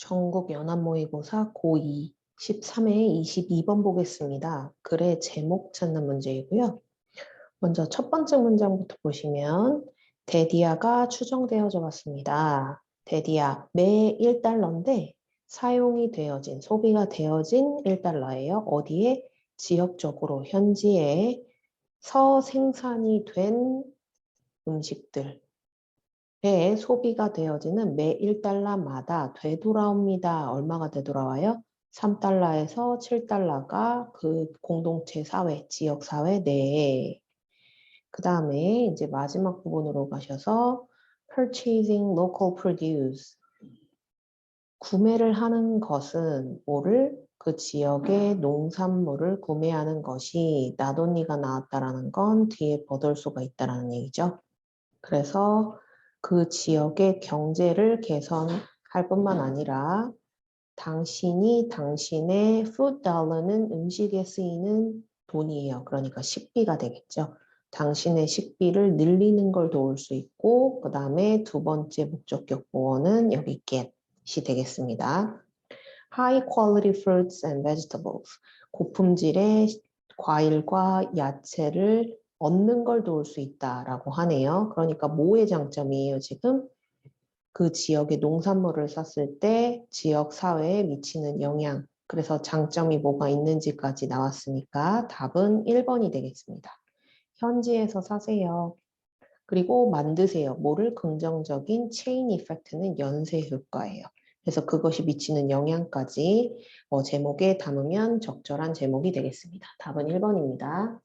전국 연합모의고사 고2 13회 22번 보겠습니다. 글의 제목 찾는 문제이고요. 먼저 첫 번째 문장부터 보시면 데디아가 추정되어져 왔습니다. 데디아 매 1달러인데 사용이 되어진, 소비가 되어진 1달러예요. 어디에? 지역적으로 현지에 서 생산이 된 음식들 에 소비가 되어지는 매 1달러마다 되돌아옵니다. 얼마가 되돌아와요? 3달러에서 7달러가 그 공동체 사회, 지역 사회 내에. 그 다음에 이제 마지막 부분으로 가셔서 purchasing local produce. 구매를 하는 것은 뭐를 그 지역의 농산물을 구매하는 것이 나돈니가 나왔다라는 건 뒤에 버들 수가 있다라는 얘기죠. 그래서 그 지역의 경제를 개선할 뿐만 아니라 당신이 당신의 food dollar는 음식에 쓰이는 돈이에요. 그러니까 식비가 되겠죠. 당신의 식비를 늘리는 걸 도울 수 있고 그 다음에 두 번째 목적격 보어는 여기 get이 되겠습니다. High quality fruits and vegetables. 고품질의 과일과 야채를 얻는 걸 도울 수 있다라고 하네요. 그러니까 뭐의 장점이에요, 지금? 그 지역의 농산물을 샀을 때 지역 사회에 미치는 영향. 그래서 장점이 뭐가 있는지까지 나왔으니까 답은 1번이 되겠습니다. 현지에서 사세요. 그리고 만드세요. 뭐를 긍정적인 체인 이펙트는 연쇄 효과예요. 그래서 그것이 미치는 영향까지 어, 제목에 담으면 적절한 제목이 되겠습니다. 답은 1번입니다.